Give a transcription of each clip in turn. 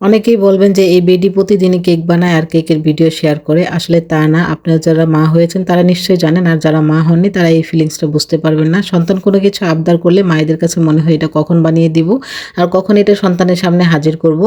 অনেকেই বলবেন যে এই বেডি প্রতিদিনই কেক বানায় আর কেকের ভিডিও শেয়ার করে। আসলে তা না আপনারা যারা মা হয়েছেন তারা নিশ্চয়ই জানেন, আর যারা মা হননি তারা এই ফিলিংসটা বুঝতে পারবেন না। সন্তান কোনো কিছু আবদার করলে মায়েদের কাছে মনে হয় এটা কখন বানিয়ে দিব, আর কখন এটা সন্তানের সামনে হাজির করব।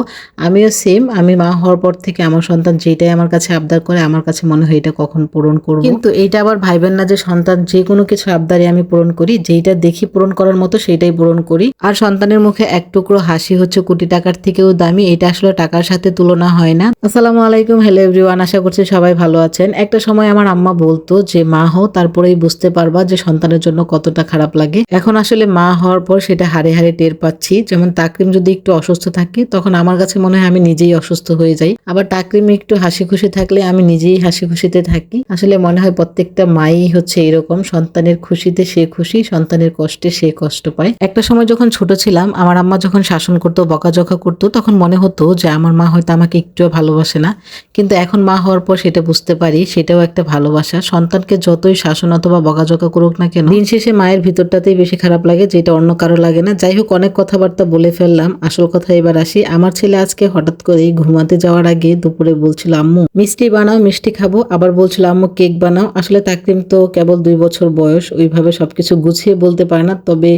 আমিও সেম আমি মা হওয়ার পর থেকে আমার সন্তান যেটাই আমার কাছে আবদার করে, আমার কাছে মনে হয় এটা কখন পূরণ করব। কিন্তু এইটা আবার ভাইবেন না যে সন্তান যে কোনো কিছু আবদারে আমি পূরণ করি, যেইটা দেখি পূরণ করার মতো সেইটাই পূরণ করি। আর সন্তানের মুখে এক টুকরো হাসি হচ্ছে কোটি টাকার থেকেও দামি, এটা আসলে টাকার সাথে তুলনা হয় না। আসসালামু আলাইকুম হ্যালো এভরিওয়ান আশা করছি সবাই ভালো আছেন। একটা সময় আমার আম্মা বলতো যে, মা হও, তারপরেই বুঝতে পারবা যে সন্তানের জন্য কতটা খারাপ লাগে। এখন আসলে মা হওয়ার পর সেটা হারে হারে টের পাচ্ছি। যেমন তাকরিম যদি একটু অসুস্থ থাকে, তখন আমার কাছে মনে হয় আমি নিজেই অসুস্থ হয়ে যাই। আবার তাকরিম একটু হাসি খুশি থাকলে আমি নিজেই হাসি খুশিতে থাকি। আসলে মনে হয় প্রত্যেকটা মাই হচ্ছে এরকম, সন্তানের খুশিতে সে খুশি, সন্তানের কষ্টে সে কষ্ট পায়। একটা সময় যখন ছোট ছিলাম, আমার আম্মা যখন শাসন করতো, বকাঝকা করতো, তখন মনে হতো যে আমার মা হয়তো আমাকে একটুও ভালোবাসে না। কিন্তু এখন মা হওয়ার পর সেটা বুঝতে পারি, সেটাও একটা ভালোবাসা। সন্তানকে যতই শাসন অথবা বকাঝকা করুক না কেন, দিন শেষে মায়ের ভিতরটাতেই বেশি খারাপ লাগে, যেটা অন্য কারও লাগে না। যাই হোক, অনেক কথাবার্তা বলে ফেললাম। আসল কথা এবার আসি। আমার ছেলে আজকে হঠাৎ করে ঘুমাতে যাওয়ার আগে দুপুরে বলছিল, আম্মু, মিষ্টি বানাও, মিষ্টি খাব। আবার বলছিল, আম্মু, কেক বানাও। আসলে তাকরিম তো কেবল দুই বছর বয়স, ওইভাবে সবকিছু গুছিয়ে বলতে পারে না। তবে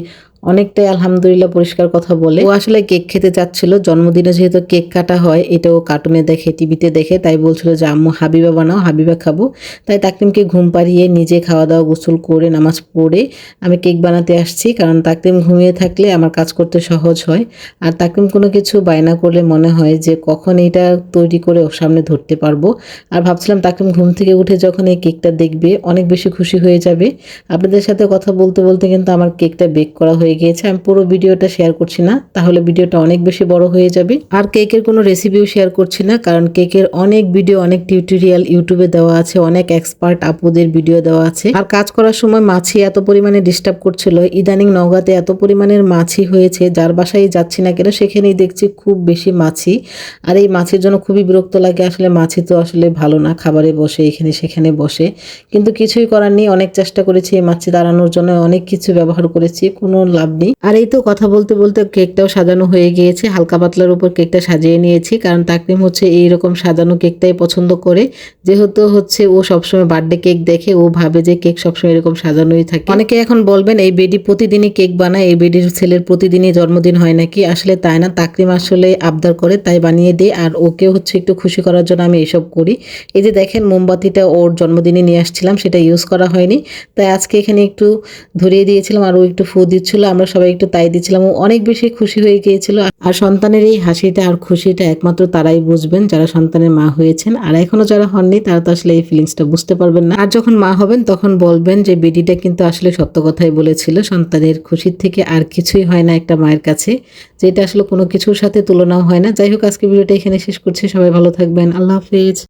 অনেকটাই আলহামদুলিল্লাহ পরিষ্কার কথা বলে। ও আসলে কেক খেতে চাচ্ছিল। জন্মদিনে যেহেতু কেক কাটা হয় এটাও কার্টুনে দেখে, টিভিতে দেখে, তাই বলছিল যে, আম্মু, হাবিবা বানাও, হাবিবা খাব। তাই তাকরিমকে ঘুম পাড়িয়ে নিজে খাওয়া দাওয়া গোসল করে, নামাজ পড়ে আমি কেক বানাতে আসছি। কারণ তাকরিম ঘুমিয়ে থাকলে আমার কাজ করতে সহজ হয়। আর তাকরিম কোনো কিছু বায়না করলে মনে হয় যে, কখন এটা তৈরি করে ওর সামনে ধরতে পারব? আর ভাবছিলাম তাকরিম ঘুম থেকে উঠে যখন এই কেকটা দেখবে, অনেক বেশি খুশি হয়ে যাবে। আপনাদের সাথে কথা বলতে বলতে কিন্তু আমার কেকটা বেক করা হয়ে গিয়েছে, আমি পুরো ভিডিওটা শেয়ার করছি না, তাহলে ভিডিওটা অনেক বেশি বড় হয়ে যাবে। আর কেকের কোনো রেসিপিও শেয়ার করছি না, কারণ কেকের অনেক ভিডিও অনেক টিউটোরিয়াল ইউটিউবে দেওয়া আছে, অনেক এক্সপার্ট আপুদের ভিডিও দেওয়া আছে। আর কাজ করার সময় মাছি এত পরিমাণে ডিস্টার্ব করছিল, ইদানিং নওগাঁতে এত পরিমাণের মাছি হয়েছে, যার বাসায় যাচ্ছি না কেন, সেখানেই দেখছি খুব বেশি মাছি। আর এই মাছির জন্য খুবই বিরক্ত লাগে, আসলে মাছি তো আসলে ভালো না, খাবারে বসে, এখানে সেখানে বসে। কিন্তু কিছুই করার নেই, অনেক চেষ্টা করেছি এই মাছি দাঁড়ানোর জন্য, অনেক কিছু ব্যবহার করেছি, কোনো লাভ নেই। আর এই তো কথা বলতে বলতে কেকটাও সাজানো হয়ে গিয়েছে। হালকা পাতলার উপর কেকটা সাজিয়ে নিয়েছি, কারণ তাকরিম হচ্ছে এইরকম সাজানো কেকটাই পছন্দ করে। যেহেতু হচ্ছে ও সবসময় বার্থডে কেক দেখে, ও ভাবে যে কেক সবসময় এরকম সাজানোই থাকে। অনেকে এখন বলবেন, এই বেডি প্রতিদিনই কেক বানায়, এই বেডির ছেলের প্রতিদিনই জন্মদিন হয় নাকি? আসলে তাই না, তাকরিম আসলে আবদার করে তাই বানিয়ে দিই আর ওকে হচ্ছে একটু খুশি করার জন্য আমি এসব করি। এই যে দেখেন, মোমবাতিটা ওর জন্মদিনে নিয়ে আসছিলাম, সেটা ইউজ করা হয়নি। তাই আজকে এখানে একটু ধরিয়ে দিয়েছিলাম, আর ও একটু ফু দিচ্ছিল আমরা সবাই একটু তাই দিচ্ছিলাম অনেক বেশি খুশি হয়ে গিয়েছিল। আর সন্তানের এই হাসিটা আর খুশিটা একমাত্র তারাই বুঝবেন, যারা সন্তানের মা হয়েছেন। আর এখনও যারা হননি, তারা তো আসলে এই ফিলিংসটা বুঝতে পারবেন না। আর যখন মা হবেন, তখন বলবেন যে বেডিটা কিন্তু আসলে সত্য কথাই বলেছিল, সন্তানের খুশির থেকে আর কিছুই হয় না একটা মায়ের কাছে। যেটা আসলে কোনো কিছুর সাথে তুলনাও হয় না। যাই হোক আজকে ভিডিওটা এখানে শেষ করছি। সবাই ভালো থাকবেন। আল্লাহ হাফিজ।